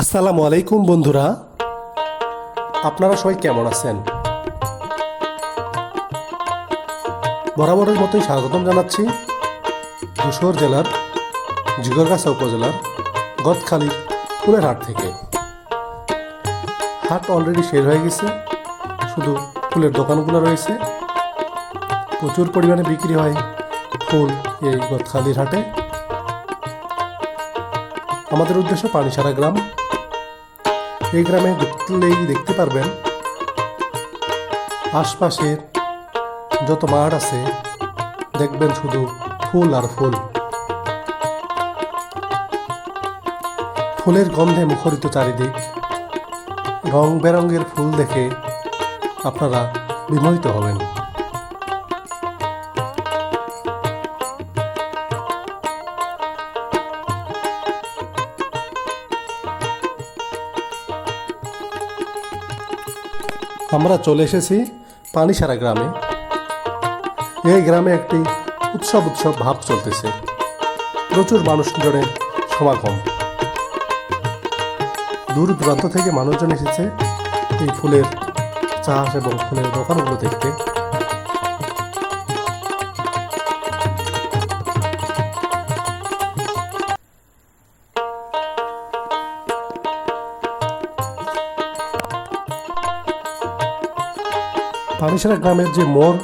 আসসালামু আলাইকুম, বন্ধুরা। আপনারা সবাই কেমন আছেন? বরাবরের মতোই স্বাগতম জানাচ্ছি যশোর জেলার জিগরগাছা উপজেলার, গদখালির ফুলের হাট থেকে। হাট অলরেডি শেষ হয়ে গেছে। শুধু ফুলের দোকানগুলো রয়েছে। প্রচুর পরিমাণে বিক্রি হয় ফুল এই গদখালির হাটে। আমাদের উদ্দেশ্য পানিসারা গ্রাম। এই গ্রামে ঢুকলেই দেখতে পারবেন, আশপাশের যত মাঠ আছে, দেখবেন শুধু ফুল আর ফুল। ফুলের গন্ধে মুখরিত চারিদিক, রং বেরঙের ফুল দেখে আপনারা বিমোহিত হবেন। আমরা চলে এসেছি পানিসারা গ্রামে। এই গ্রামে একটি উৎসব উৎসব ভাব চলতেছে। প্রচুর মানুষজনের সমাগম। দূর দূরান্ত থেকে মানুষজন এসেছে এই ফুলের চাষ এবং ফুলের দোকানগুলো দেখতে। পানিসারা গ্রামের যে মোড়,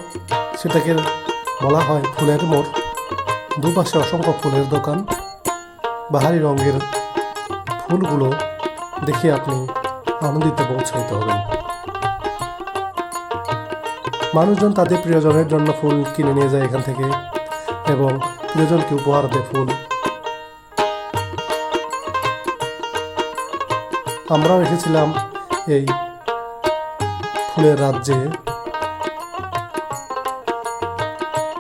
সেটাকে বলা হয় ফুলের মোড়। দুপাশে অসংখ্য ফুলের দোকান। বাহারি রঙের ফুলগুলো দেখে আপনি আনন্দিত এবং পৌঁছাইতে হবেন মানুষজন তাদের প্রিয়জনের জন্য ফুল কিনে নিয়ে যায় এখান থেকে এবং প্রিয়জনকে উপহার দেয় ফুল। আমরাও এসেছিলাম এই ফুলের রাজ্যে।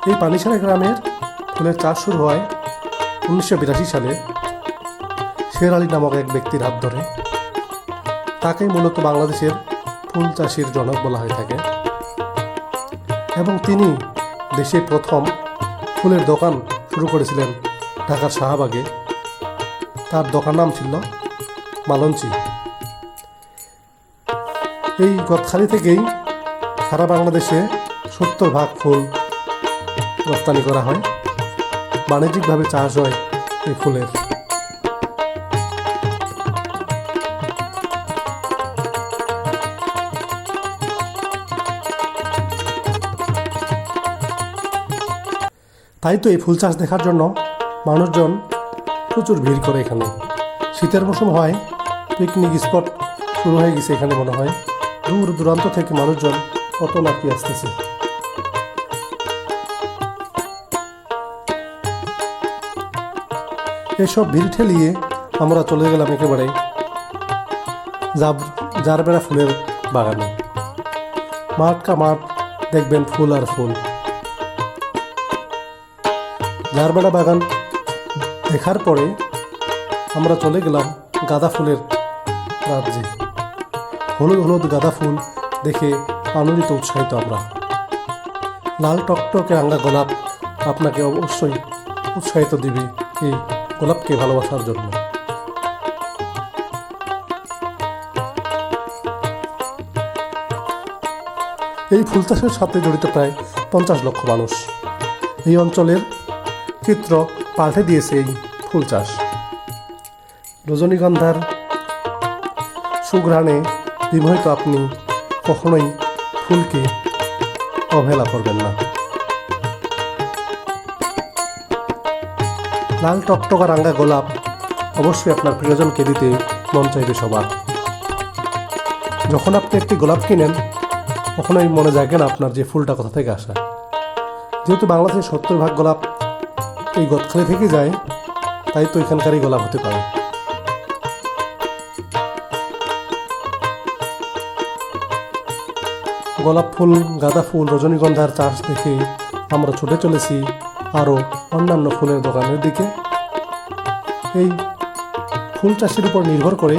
এই পানিসারা গ্রামের ফুলের চাষ শুরু হয় উনিশশো বিরাশি সালে। শের আলী নামক এক ব্যক্তির হাত ধরে। তাকেই মূলত বাংলাদেশের ফুল চাষের জনক বলা হয়ে থাকে। এবং তিনি দেশে প্রথম ফুলের দোকান শুরু করেছিলেন ঢাকার শাহবাগে। তার দোকান নাম ছিল মালঞ্চি। এই গদখালি থেকেই সারা বাংলাদেশে সত্তর ভাগ ফুল রপ্তানি করা হয়। বাণিজ্যিকভাবে চাষ হয় এই ফুলের। তাই তো এই ফুল চাষ দেখার জন্য মানুষজন প্রচুর ভিড় করে এখানে। শীতের মৌসুম হয় পিকনিক স্পট শুরু হয়ে গেছে এখানে মনে হয়। দূর দূরান্ত থেকে মানুষজন কত নাকি আসতেছে। এসব ভিড় ঠেলিয়ে আমরা চলে গেলাম একেবারে যার বেড়া ফুলের বাগানে। মাঠকা মাঠ দেখবেন ফুল আর ফুল। ঝাড়বেড়া বাগান দেখার পরে আমরা চলে গেলাম গাঁদা ফুলের রাজ্যে। হলুদ হলুদ গাঁদা ফুল দেখে আনন্দিত উৎসাহিত আমরা। লাল টকটকে রাঙ্গা গোলাপ আপনাকে অবশ্যই উৎসাহিত দিবে এই গোলাপকে ভালোবাসার জন্য। এই ফুল চাষের সাথে জড়িত প্রায় পঞ্চাশ লক্ষ মানুষ। এই অঞ্চলের চিত্র পাল্টে দিয়েছে এই ফুল চাষ রজনীগন্ধার সুঘ্রাণে বিমোহিত আপনি কখনোই ফুলকে অবহেলা করবেন না। লাল টকটকা রাঙ্গা গোলাপ। অবশ্যই আপনার প্রিয়জনকে দিতে মন চাইবে সবার। যখন আপনি একটি গোলাপ কিনেন, কখনোই মনে জাগে না আপনার যে ফুলটা কোথা থেকে আসা। যেহেতু বাংলাদেশের সত্তর ভাগ গোলাপ এই গদখালি থেকে যায়, তাই তো এখানকারই গোলাপ হতে পারে। গোলাপ ফুল, গাঁদা ফুল, রজনীগন্ধার চাষ দেখে আমরা ছুটে চলেছি আরও অন্যান্য ফুলের দোকানের দিকে। এই ফুল চাষের উপর নির্ভর করে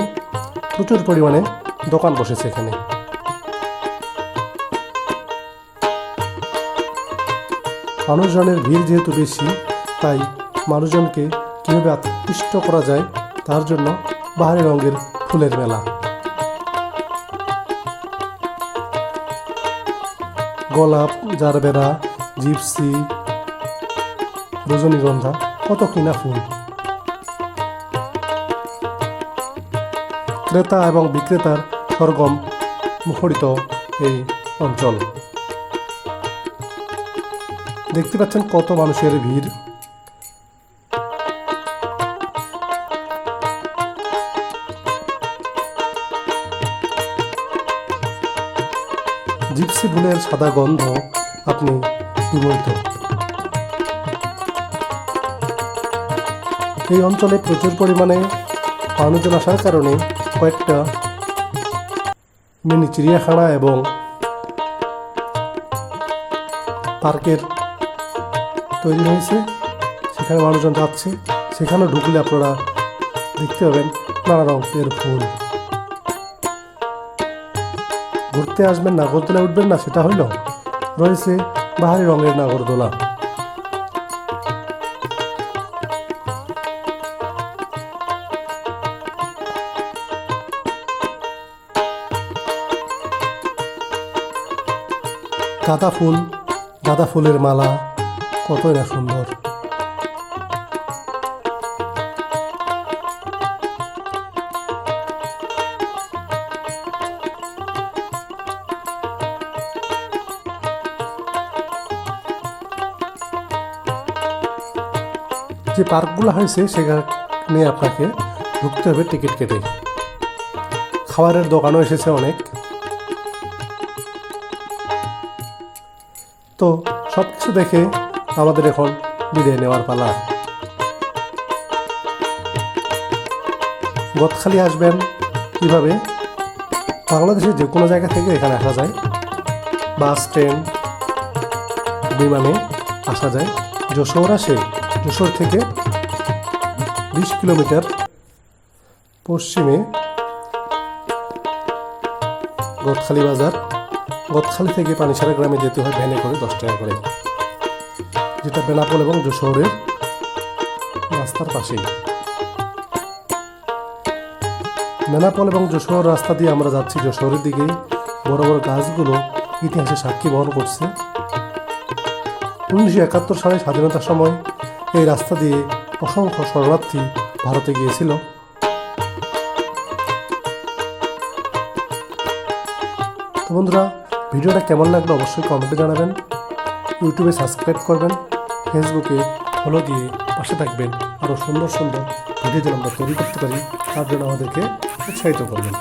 প্রচুর পরিমাণে দোকান বসেছে এখানে। মানুষজনের ভিড় যেহেতু বেশি, তাই মানুষজনকে কীভাবে আকৃষ্ট করা যায় তার জন্য বাহারি রঙের ফুলের মেলা। গোলাপ, জারবেরা, জিপসি রজনীগন্ধা কত কিনা ফুল। ক্রেতা এবং বিক্রেতার সরগম মুখরিত এই অঞ্চল। দেখতে পাচ্ছেন কত মানুষের ভিড়। জিপসি ফুলের সাদা গন্ধ আপনি বিমোহিত এই অঞ্চলে প্রচুর পরিমাণে মানুষজন আসার কারণে কয়েকটা মিনি চিড়িয়াখানা এবং পার্কের তৈরি হয়েছে। সেখানে মানুষজন যাচ্ছে। সেখানে ঢুকলে আপনারা দেখতে পাবেন নানা রঙের ফুল। ঘুরতে আসবেন নাগরদোলা উঠবেন না, সেটা হইল রয়েছে বাহারি রঙের নাগরদোলা। গাঁদা ফুল, গাঁদা ফুলের মালা, কতই না সুন্দর। যে পার্কগুলো হয়েছে, সেখানে আপনাকে ঢুকতে হবে টিকিট কেটে। খাবারের দোকানও এসেছে অনেক। তো সব কিছু দেখে আমাদের এখন বিদায় নেওয়ার পালা। গদখালি আসবেন কীভাবে? বাংলাদেশের যে কোনো জায়গা থেকে এখানে আসা যায়। বাস, ট্রেন, বিমানে আসা যায়। যশোর আসে, যশোর থেকে বিশ কিলোমিটার পশ্চিমে গদখালি বাজার। গদখালি থেকে পানিসারা গ্রামে যেতে হয় ভ্যানে করে দশ টাকা করে। যেটা বেনাপোল এবং যশোরের রাস্তার পাশেই। বেনাপোল এবং যশোর রাস্তা দিয়ে আমরা যাচ্ছি যশোরের দিকেই। বড় বড় গাছগুলো ইতিহাসে সাক্ষী বহন করছে। উনিশশো একাত্তর সালে স্বাধীনতার সময় এই রাস্তা দিয়ে অসংখ্য শরণার্থী ভারতে গিয়েছিল। তো বন্ধুরা ভিডিওটা কেমন লাগল অবশ্যই কমেন্টে জানাবেন। ইউটিউবে সাবস্ক্রাইব করবেন, ফেসবুকে ফলো দিয়ে পাশে থাকবেন, আরও সুন্দর সুন্দর ভিডিও যেন আমরা তৈরি করতে পারি, তার জন্য আমাদেরকে উৎসাহিত করবেন।